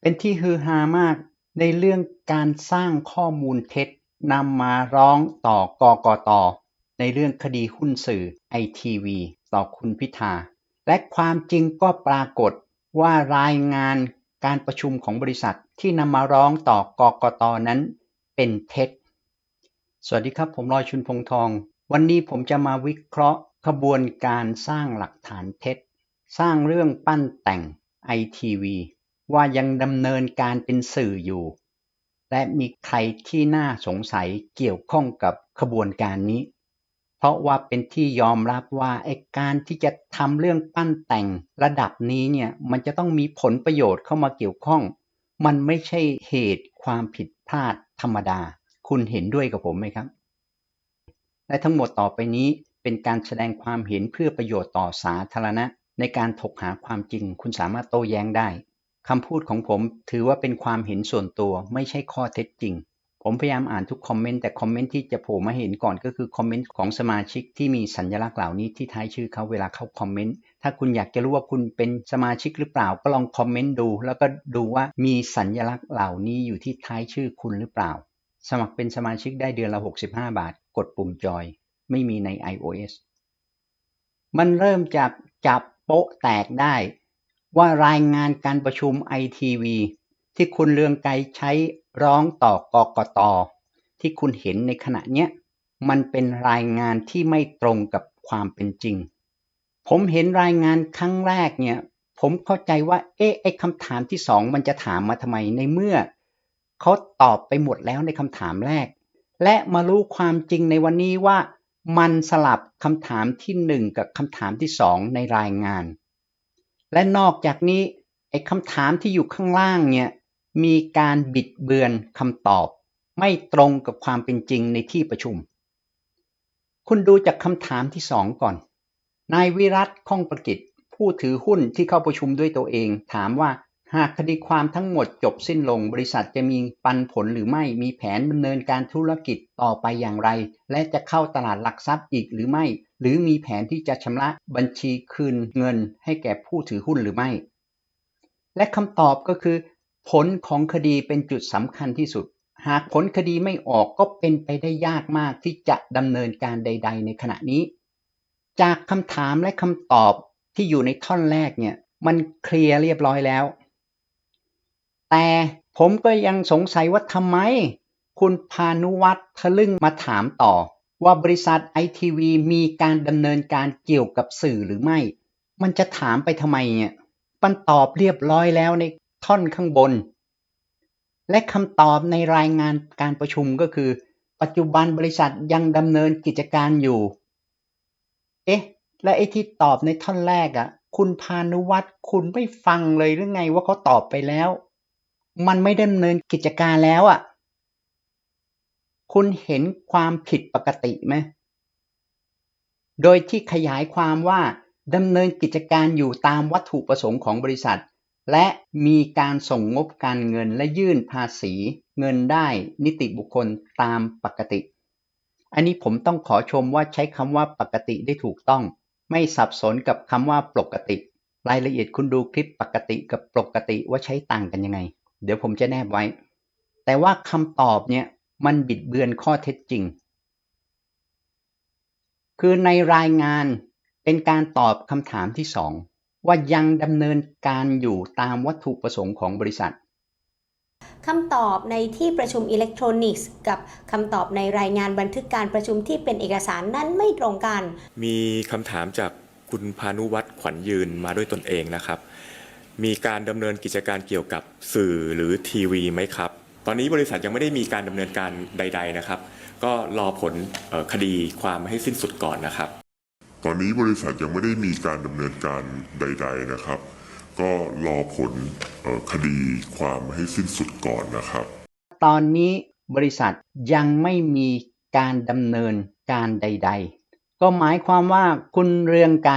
เป็นที่ฮือฮามากในเรื่องการสร้างข้อมูลเท็จนำมาร้องต่อกกต ในเรื่องคดีหุ้นสื่อไอทีวีต่อคุณพิธา และความจริงก็ปรากฏว่ารายงานการประชุมของบริษัทที่นำมาร้องต่อกกตนั้นเป็นเท็จ สวัสดีครับ ผมลอยชุนพงทอง วันนี้ผมจะมาวิเคราะห์ขบวนการสร้างหลักฐานเท็จ สร้างเรื่องปั้นแต่งไอทีวี ว่ายังดำเนินการเป็นสื่ออยู่ และมีใครที่น่าสงสัยเกี่ยวข้องกับขบวนการนี้ เพราะว่าเป็นที่ยอมรับว่าไอ้การที่จะทำเรื่องปั้นแต่งระดับนี้เนี่ยมันจะต้องมีผลประโยชน์เข้ามาเกี่ยวข้อง มันไม่ใช่เหตุความผิดพลาดธรรมดา คุณเห็นด้วยกับผมไหมครับ และทั้งหมดต่อไปนี้เป็นการแสดงความเห็นเพื่อประโยชน์ต่อสาธารณะ ในการถกหาความจริง คุณสามารถโต้แย้งได้ คำพูดของผมถือว่าเป็นความเห็นส่วนตัวไม่ใช่ข้อเท็จจริง ผมพยายามอ่านทุกคอมเมนต์แต่คอมเมนต์ที่จะโผล่มาเห็นก่อนก็คือคอมเมนต์ของสมาชิกที่มีสัญลักษณ์เหล่านี้ที่ท้ายชื่อเขาเวลาเข้าคอมเมนต์ถ้าคุณอยากจะรู้ว่าคุณเป็นสมาชิกหรือเปล่า ก็ลองคอมเมนต์ดู แล้วก็ดูว่ามีสัญลักษณ์เหล่านี้อยู่ที่ท้ายชื่อคุณหรือเปล่า สมัครเป็นสมาชิกได้เดือนละ 65 บาท กดปุ่มจอย ไม่มีใน iOS มันเริ่มจากจับโป๊ะแตกได้ ว่ารายงานการประชุมไอทีวีที่คุณเลืองไกรใช้ร้องต่อกกตที่คุณเห็นในขณะเนี้ยมันเป็นรายงานที่ไม่ตรงกับความเป็นจริง ผมเห็นรายงานครั้งแรกเนี่ย ผมเข้าใจว่า เอ๊ะไอ้คำถามที่สองมันจะถามมาทำไมในเมื่อเขาตอบไปหมดแล้วในคำถามแรก และมารู้ความจริงในวันนี้ว่า มันสลับคำถามที่หนึ่งกับคำถามที่สองในรายงาน และนอกจากนี้ไอ้คำถามที่อยู่ข้างล่างเนี่ยมีการบิดเบือนคำตอบ ไม่ตรงกับความเป็นจริงในที่ประชุม คุณดูจากคำถามที่สองก่อน นายวิรัตข้องประกิจผู้ถือหุ้นที่เข้าประชุมด้วยตัวเอง ถามว่า หากคดีความทั้งหมดจบสิ้นลง บริษัทจะมีปันผลหรือไม่มีแผนดำเนินการธุรกิจต่อไปอย่างไร และจะเข้าตลาดหลักทรัพย์อีกหรือไม่ หรือมีแผนที่จะชำระบัญชีคืนเงินให้แก่ผู้ถือหุ้นหรือไม่ และคำตอบก็คือ ผลของคดีเป็นจุดสำคัญที่สุด หากผลคดีไม่ออกก็เป็นไปได้ยากมากที่จะดำเนินการใด ๆ ในขณะนี้ จากคำถามและคำตอบที่อยู่ในท่อนแรกเนี่ยมันเคลียร์เรียบร้อยแล้ว แต่ผมก็ยังสงสัยว่าทำไม คุณพานุวัตรทะลึ่งมาถามต่อ ว่าบริษัทไอทีวีมีการดำเนินการเกี่ยวกับสื่อหรือไม่ มันจะถามไปทำไมเนี่ยมันตอบเรียบร้อยแล้วในท่อนข้างบน และคำตอบในรายงานการประชุมก็คือ ปัจจุบันบริษัทยังดำเนินกิจการอยู่ เอ๊ะ และไอ้ที่ตอบในท่อนแรกอะ่ะ คุณพานุวัตรคุณไม่ฟังเลยหรือไงว่าเขาตอบไปแล้ว มันไม่ดำเนินกิจการแล้วอะ่ะ คุณเห็นความผิดปกติไหม โดยที่ขยายความว่าดำเนินกิจการอยู่ตามวัตถุประสงค์ของบริษัท และมีการส่งงบการเงินและยื่นภาษี เงินได้นิติบุคคลตามปกติ อันนี้ผมต้องขอชมว่าใช้คำว่าปกติได้ถูกต้อง ไม่สับสนกับคำว่าปกติ รายละเอียดคุณดูคลิปปกติกับปกติว่าใช้ต่างกันยังไง เดี๋ยวผมจะแนบไว้ แต่ว่าคำตอบเนี่ยมันบิดเบือนข้อเท็จจริง คือในรายงานเป็นการตอบคำถามที่สองว่ายังดำเนินการอยู่ตามวัตถุประสงค์ของบริษัทคำตอบในที่ประชุมอิเล็กทรอนิกส์ กับคำตอบในรายงานบันทึกการประชุมที่เป็นเอกสารนั้นไม่ตรงกัน มีคำถามจากคุณพานุวัตรขวัญยืนมาด้วยตนเองนะครับ มีการดำเนินกิจการเกี่ยวกับสื่อหรือทีวีไหมครับ ตอนนี้บริษัทยังไม่ได้มีการดำเนินการใด ๆนะครับ ก็รอผลคดีความให้สิ้นสุดก่อนนะครับ ตอนนี้บริษัทยังไม่ได้มีการดำเนินการใด ๆนะครับ ก็รอผลคดีความให้สิ้นสุดก่อนนะครับ ตอนนี้บริษัทยังไม่มีการดำเนินการใด ๆ ก็หมายความว่าคุณเรืองไกร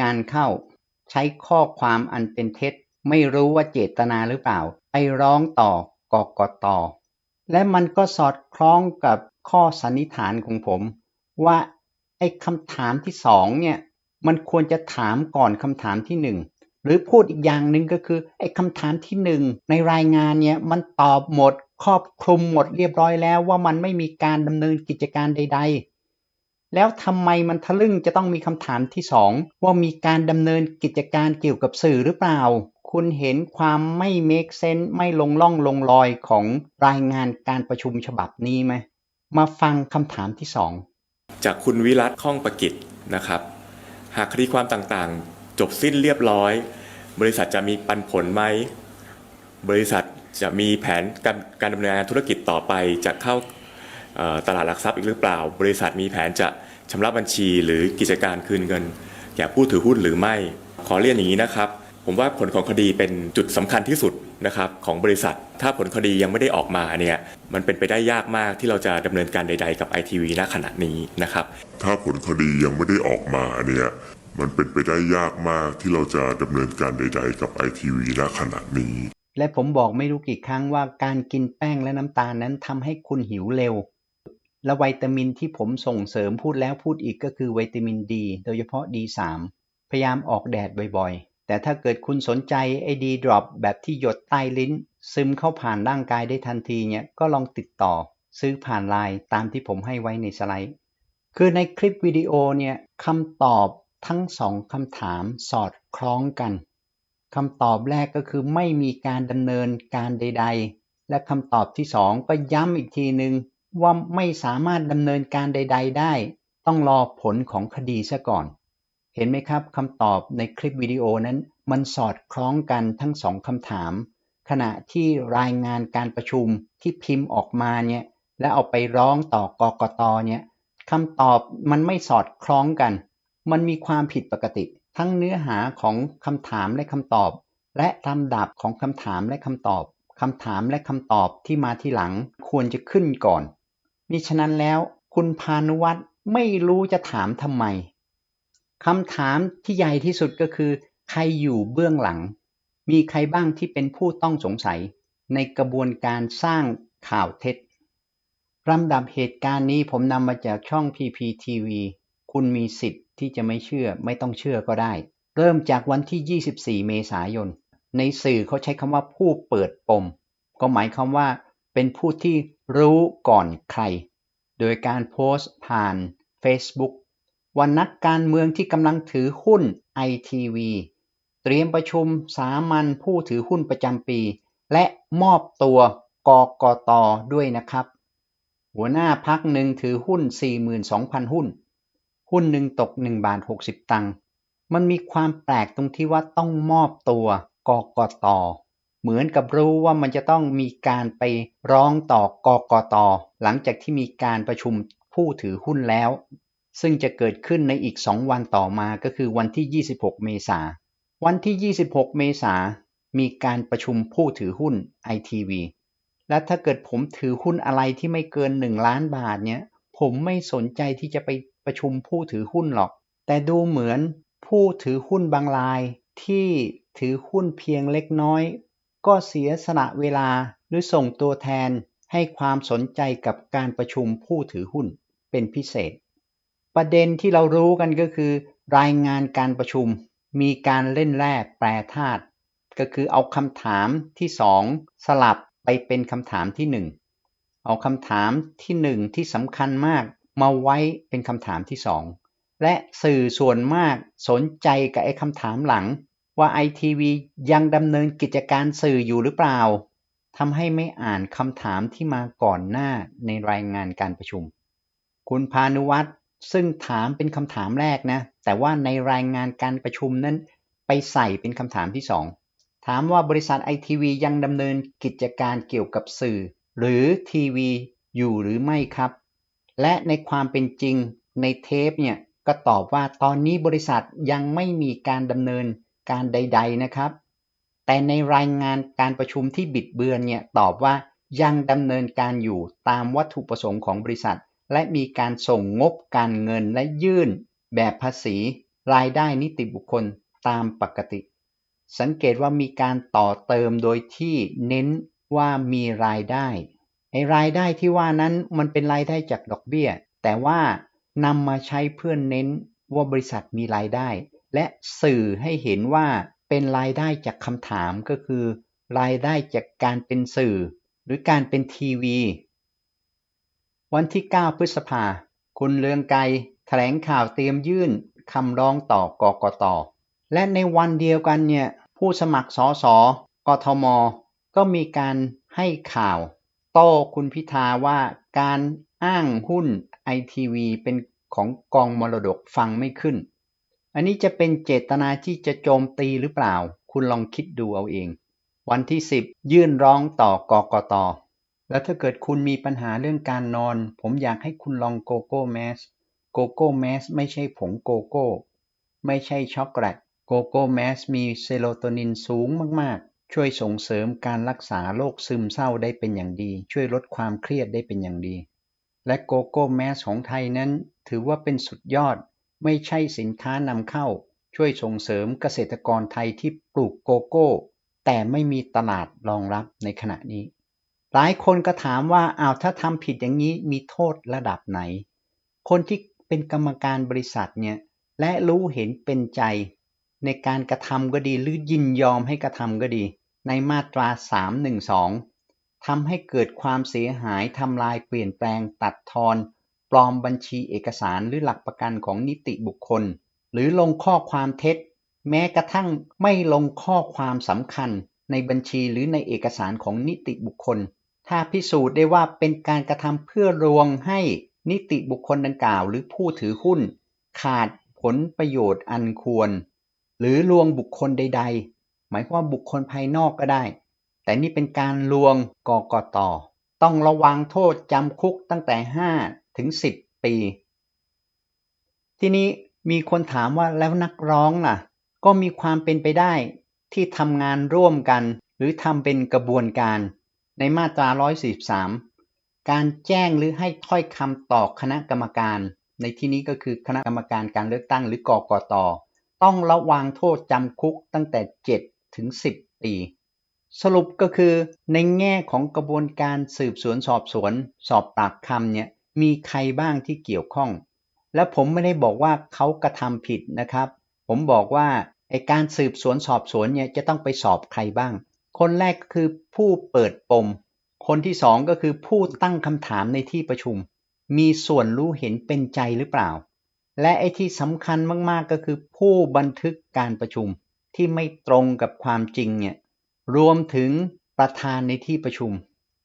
งานเข้า ใช้ข้อความอันเป็นเท็จ ไม่รู้ว่าเจตนาหรือเปล่า ไปร้องต่อกกตและมันก็สอดคล้องกับข้อสันนิษฐานของผม ว่าไอ้คำถามที่สองเนี่ยมันควรจะถามก่อนคำถามที่หนึ่งหรือพูดอีกอย่างหนึ่งก็คือไอ้คำถามที่หนึ่งในรายงานเนี่ยมันตอบหมดครอบคลุมหมดเรียบร้อยแล้วว่ามันไม่มีการดำเนินกิจการใดๆ แล้วทำไมมันทะลึ่งจะต้องมีคำถามที่สองว่ามีการดำเนินกิจการเกี่ยวกับสื่อหรือเปล่า คุณเห็นความไม่เมคเซนไม่ลงล่องลงรอยของรายงานการประชุมฉบับนี้ไหม มาฟังคำถามที่สองจากคุณวิรัตข้องประกิจนะครับ หากคดีความต่างๆ จบสิ้นเรียบร้อย บริษัทจะมีปันผลไหม บริษัทจะมีแผนการการดำเนินงานธุรกิจต่อไปจะเข้า ตลาดหลักทรัพย์อีกหรือเปล่า บริษัทมีแผนจะชำระบัญชีหรือกิจการคืนเงินแก่ผู้ถือหุ้นหรือไม่ ขอเรียนอย่างนี้นะครับ ผมว่าผลของคดีเป็นจุดสำคัญที่สุดนะครับของบริษัท ถ้าผลคดียังไม่ได้ออกมาเนี่ยมันเป็นไปได้ยากมากที่เราจะดำเนินการใด ๆ กับไอทีวีณขณะนี้นะครับ ถ้าผลคดียังไม่ได้ออกมาเนี่ยมันเป็นไปได้ยากมากที่เราจะดำเนินการใด ๆ กับไอทีวีณขณะนี้ และผมบอกไม่รู้กี่ครั้งว่าการกินแป้งและน้ำตาลนั้นทำให้คุณหิวเร็ว และวิตามินที่ผมส่งเสริมพูดแล้วพูดอีกก็คือวิตามินดี โดยเฉพาะ D3 พยายามออกแดดบ่อยๆ แต่ถ้าเกิดคุณสนใจไอ้ดีดรอปแบบที่หยดใต้ลิ้น ซึมเข้าผ่านร่างกายได้ทันทีเนี่ยก็ลองติดต่อ ซื้อผ่านไลน์ตามที่ผมให้ไว้ในสไลด์ คือในคลิปวิดีโอเนี่ยคำตอบทั้งสองคำถามสอดคล้องกันคำตอบแรกก็คือไม่มีการดำเนินการใด ๆ และคำตอบที่สองก็ย้ำอีกทีหนึ่ง ว่าไม่สามารถดำเนินการใด ๆ ได้ ต้องรอผลของคดีซะก่อน เห็นไหมครับคำตอบในคลิปวิดีโอนั้น มันสอดคล้องกันทั้งสองคำถาม ขณะที่รายงานการประชุมที่พิมพ์ออกมาเนี่ยและเอาไปร้องต่อกกตเนี่ยคำตอบมันไม่สอดคล้องกัน มันมีความผิดปกติ ทั้งเนื้อหาของคำถามและคำตอบ และลำดับของคำถามและคำตอบคำถามและคำตอบที่มาที่หลังควรจะขึ้นก่อน มิฉะนั้นแล้ว คุณพานุวัตรไม่รู้จะถามทำไมคำถามที่ใหญ่ที่สุดก็คือ ใครอยู่เบื้องหลัง มีใครบ้างที่เป็นผู้ต้องสงสัย ในกระบวนการสร้างข่าวเท็จลำดับเหตุการณ์นี้ผมนำมาจากช่อง PPTV คุณมีสิทธิ์ที่จะไม่เชื่อไม่ต้องเชื่อก็ได้ เริ่มจากวันที่ 24 เมษายน ในสื่อเขาใช้คำว่าผู้เปิดปม ก็หมายความว่า เป็นผู้ที่รู้ก่อนใคร โดยการโพสต์ผ่าน Facebook วันนักการเมืองที่กำลังถือหุ้น ITV เตรียมประชุมสามัญผู้ถือหุ้นประจำปี และมอบตัวกกตด้วยนะครับ หัวหน้าพักหนึ่งถือหุ้น 42,000 หุ้น หุ้นหนึ่งตก 1 บาท 60 ตังค์มันมีความแปลกตรงที่ว่าต้องมอบตัวกกต เหมือนกับรู้ว่ามันจะต้องมีการไปร้องต่อกกต หลังจากที่มีการประชุมผู้ถือหุ้นแล้ว ซึ่งจะเกิดขึ้นในอีก 2 วันต่อมาก็คือวันที่ 26 เมษาวันที่ 26 เมษามีการประชุมผู้ถือหุ้น ITV และถ้าเกิดผมถือหุ้นอะไรที่ไม่เกิน 1 ล้านบาทเนี่ยผมไม่สนใจที่จะไปประชุมผู้ถือหุ้นหรอก แต่ดูเหมือนผู้ถือหุ้นบางรายที่ถือหุ้นเพียงเล็กน้อย ก็เสียสละเวลาหรือส่งตัวแทนให้ความสนใจกับการประชุมผู้ถือหุ้นเป็นพิเศษ ประเด็นที่เรารู้กันก็คือ รายงานการประชุมมีการเล่นแร่แปรธาตุก็คือเอาคำถามที่สองสลับไปเป็นคำถามที่หนึ่งเอาคำถามที่หนึ่งที่สำคัญมากมาไว้เป็นคำถามที่สองและสื่อส่วนมากสนใจกับไอ้คำถามหลัง ว่า ITV ยังดำเนินกิจการสื่ออยู่หรือเปล่าทำให้ไม่อ่านคำถามที่มาก่อนหน้าในรายงานการประชุม คุณพานุวัตรซึ่งถามเป็นคำถามแรกนะ แต่ว่าในรายงานการประชุมนั้น ไปใส่เป็นคำถามที่สองถามว่าบริษัทไอทีวียังดำเนินกิจการเกี่ยวกับสื่อ หรือทีวีอยู่หรือไม่ครับ และในความเป็นจริงในเทปเนี่ยก็ตอบว่าตอนนี้บริษัทยังไม่มีการดำเนิน การใด ๆนะครับ แต่ในรายงานการประชุมที่บิดเบือนเนี่ยตอบว่ายังดำเนินการอยู่ตามวัตถุประสงค์ของบริษัท และมีการส่งงบการเงินและยื่น แบบภาษี รายได้นิติบุคคลตามปกติ สังเกตว่ามีการต่อเติมโดยที่เน้นว่ามีรายได้ไอ้รายได้ที่ว่านั้นมันเป็นรายได้จากดอกเบี้ย แต่ว่านำมาใช้เพื่อเน้นว่าบริษัทมีรายได้ และสื่อให้เห็นว่าเป็นรายได้จากคำถามก็คือ รายได้จากการเป็นสื่อ หรือการเป็นทีวี วันที่ 9 พฤษภาคุณเลืองไกรแถลงข่าวเตรียมยื่นคำร้องต่อกกต และในวันเดียวกันเนี่ยผู้สมัครสสกทม ก็มีการให้ข่าว โต้คุณพิธาว่าการอ้างหุ้นไอทีวีเป็นของกองมรดกฟังไม่ขึ้น อันนี้จะเป็นเจตนาที่จะโจมตีหรือเปล่า คุณลองคิดดูเอาเอง วันที่ 10 ยื่นร้องต่อกกต แล้วถ้าเกิดคุณมีปัญหาเรื่องการนอน ผมอยากให้คุณลองโกโก้แมสโกโก้แมสไม่ใช่ผงโกโก้ ไม่ใช่ช็อกโกแลตโกโก้แมสมีเซโรโทนินสูงมากๆ ช่วยส่งเสริมการรักษาโรคซึมเศร้าได้เป็นอย่างดี ช่วยลดความเครียดได้เป็นอย่างดี และโกโก้แมสของไทยนั้น ถือว่าเป็นสุดยอด ไม่ใช่สินค้านำเข้า ช่วยส่งเสริมเกษตรกรไทยที่ปลูกโกโก้ แต่ไม่มีตลาดรองรับในขณะนี้ หลายคนก็ถามว่าอ้าวถ้าทำผิดอย่างนี้มีโทษระดับไหน คนที่เป็นกรรมการบริษัทเนี่ยและรู้เห็นเป็นใจในการกระทำก็ดีหรือยินยอมให้กระทำก็ดี ในมาตรา 312ทำให้เกิดความเสียหายทำลายเปลี่ยนแปลงตัดทอน ปลอมบัญชีเอกสารหรือหลักประกันของนิติบุคคล หรือลงข้อความเท็จ แม้กระทั่งไม่ลงข้อความสำคัญในบัญชีหรือในเอกสารของนิติบุคคล ถ้าพิสูจน์ได้ว่าเป็นการกระทำเพื่อรวงให้นิติบุคคลดังกล่าว หรือผู้ถือหุ้น ขาดผลประโยชน์อันควร หรือลวงบุคคลใด ๆ หมายความว่าบุคคลภายนอกก็ได้ แต่นี่เป็นการลวงกกตต้องระวังโทษจำคุกตั้งแต่ 5 ถึง 10 ปี ทีนี้มีคนถามว่าแล้วนักร้องล่ะ ก็มีความเป็นไปได้ที่ทำงานร่วมกัน หรือทำเป็นกระบวนการในมาตรา 143 การแจ้งหรือให้ถ้อยคำต่อคณะกรรมการ ในที่นี้ก็คือคณะกรรมการการเลือกตั้งหรือกกตต้องระวังโทษจำคุกตั้งแต่ 7 ถึง 10 ปี สรุปก็คือในแง่ของกระบวนการสืบสวนสอบสวน สอบปากคำเนี่ย มีใครบ้างที่เกี่ยวข้อง และผมไม่ได้บอกว่าเขากระทำผิดนะครับ ผมบอกว่าไอการสืบสวนสอบสวนเนี่ยจะต้องไปสอบใครบ้าง คนแรกก็คือผู้เปิดปม คนที่สองก็คือผู้ตั้งคำถามในที่ประชุม มีส่วนรู้เห็นเป็นใจหรือเปล่า และไอ้ที่สำคัญมากๆก็คือผู้บันทึกการประชุมที่ไม่ตรงกับความจริงเนี่ยรวมถึงประธานในที่ประชุม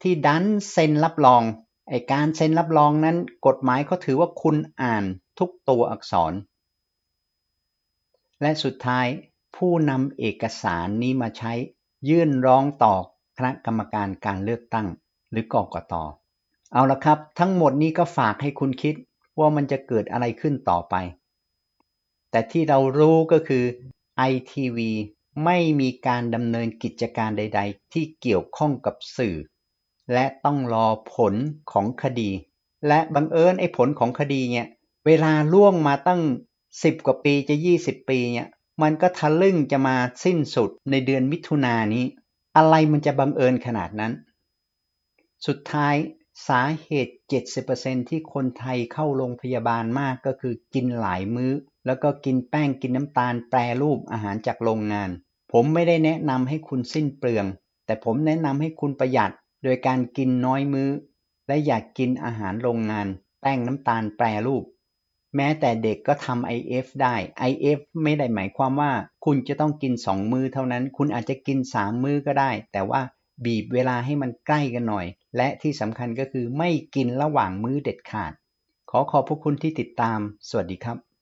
ที่ดันเซ็นรับรอง ไอการเซ็นรับรองนั้น กฎหมายเขาถือว่าคุณอ่านทุกตัวอักษร และสุดท้ายผู้นำเอกสารนี้มาใช้ยื่นร้องต่อคณะกรรมการการเลือกตั้ง หรือกกตเอาละครับ ทั้งหมดนี้ก็ฝากให้คุณคิดว่ามันจะเกิดอะไรขึ้นต่อไป แต่ที่เรารู้ก็คือ ITV ไม่มีการดำเนินกิจการใด ๆ ที่เกี่ยวข้องกับสื่อ และต้องรอผลของคดี และบังเอิญไอ้ผลของคดีเนี่ยเวลาล่วงมาตั้ง 10 กว่าปีจะ 20 ปีเนี่ยมันก็ทะลึ่งจะมาสิ้นสุดในเดือนมิถุนายนนี้ อะไรมันจะบังเอิญขนาดนั้น สุดท้ายสาเหตุ 70%ที่คนไทยเข้าโรงพยาบาลมากก็คือกินหลายมื้อ แล้วก็กินแป้งกินน้ำตาลแปรรูปอาหารจากโรงงาน ผมไม่ได้แนะนำให้คุณสิ้นเปลือง แต่ผมแนะนำให้คุณประหยัด โดยการกินน้อยมื้อ และอยากกินอาหารโรงงาน แป้งน้ำตาลแปรรูป แม้แต่เด็กก็ทำ IF ได้ IF ไม่ได้หมายความว่า คุณจะต้องกิน 2 มื้อเท่านั้น คุณอาจจะกิน 3 มื้อก็ได้ แต่ว่าบีบเวลาให้มันใกล้กันหน่อย และที่สำคัญก็คือไม่กินระหว่างมื้อเด็ดขาด ขอขอบพระคุณที่ติดตาม สวัสดีครับ